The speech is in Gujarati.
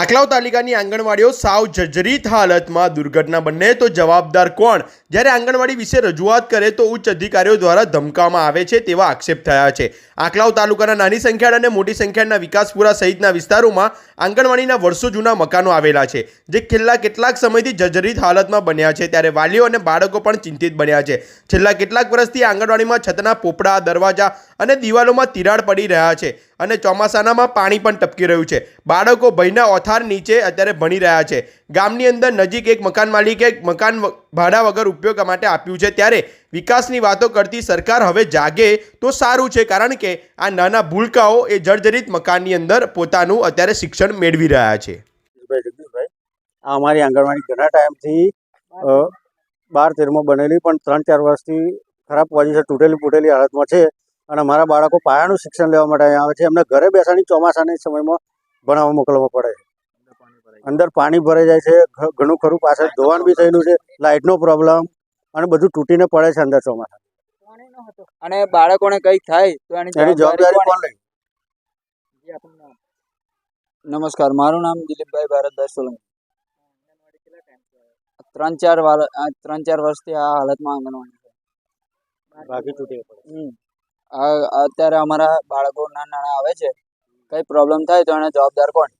આકલાવ તાલુકાની આંગણવાડીઓ સાવ જર્જરિત હાલતમાં દુર્ઘટના બને તો જવાબદાર કોણ? જ્યારે આંગણવાડી વિશે રજૂઆત કરે તો ઉચ્ચ અધિકારીઓ દ્વારા ધમકાવવામાં આવે છે તેવા આક્ષેપ થયા છે. આકલાવ તાલુકાના નાની સંખ્યા અને મોટી સંખ્યાના વિકાસપુરા સહિતના વિસ્તારોમાં આંગણવાડીના વર્ષો જૂના મકાનો આવેલા છે, જે છેલ્લા કેટલાક સમયથી જર્જરિત હાલતમાં બન્યા છે. ત્યારે વાલીઓ અને બાળકો પણ ચિંતિત બન્યા છે. છેલ્લા કેટલાક વર્ષથી આંગણવાડીમાં છતના પોપડા, દરવાજા અને દિવાલોમાં તિરાડ પડી રહ્યા છે. અને ચોમાસાનામાં પાણી પણ ટપકી રહ્યું છે. બાળકો ભયના ઓથાર નીચે અત્યારે ભણી રહ્યા છે. ગામની અંદર નજીક એક મકાન માલિકે મકાન ભાડા વગર ઉપયોગ માટે આપ્યું છે. ત્યારે વિકાસની વાતો કરતી સરકાર હવે જાગે તો સારું છે, કારણ કે આ નાના ભૂલકાઓ એ જર્જરિત મકાનની અંદર પોતાનું અત્યારે શિક્ષણ મેળવી રહ્યા છે. આ અમારી આંગણવાડી ઘણા ટાઈમથી બાર તેરમાં બનેલી, પણ ત્રણ ચાર વર્ષથી ખરાબ પોઝિશન તૂટેલી ફૂટેલી હાલતમાં છે. અને મારા બાળકો પાયાનું શિક્ષણ લેવા માટે અહીંયા આવે છે. એમને ઘરે બેસાડી ચોમાસાની સમયમાં ભણાવવા મોકલવા પડે છે. અંદર પાણી ભરાઈ જાય છે. ઘણું ખરું. પાછળ ધોવાણ બી થયેલું છે. લાઇટનો પ્રોબ્લેમ અને બધું તૂટીને પડે છે અંદર ચોમાસા. અને બાળકોને કંઈક થાય તો એની જવાબદારી કોણ લે નમસ્કાર. મારું નામ દિલીપભાઈ ભારતભાઈ સોલંકી. ત્રણ ચાર વાર આ ત્રણ ચાર વર્ષથી આ હાલતમાં આંગણવાડી છે. બાકી તૂટી પડે અત્યારે અમારા બાળકો નાના આવે છે. કંઈ પ્રોબ્લેમ થાય તો એને જવાબદાર કોણ?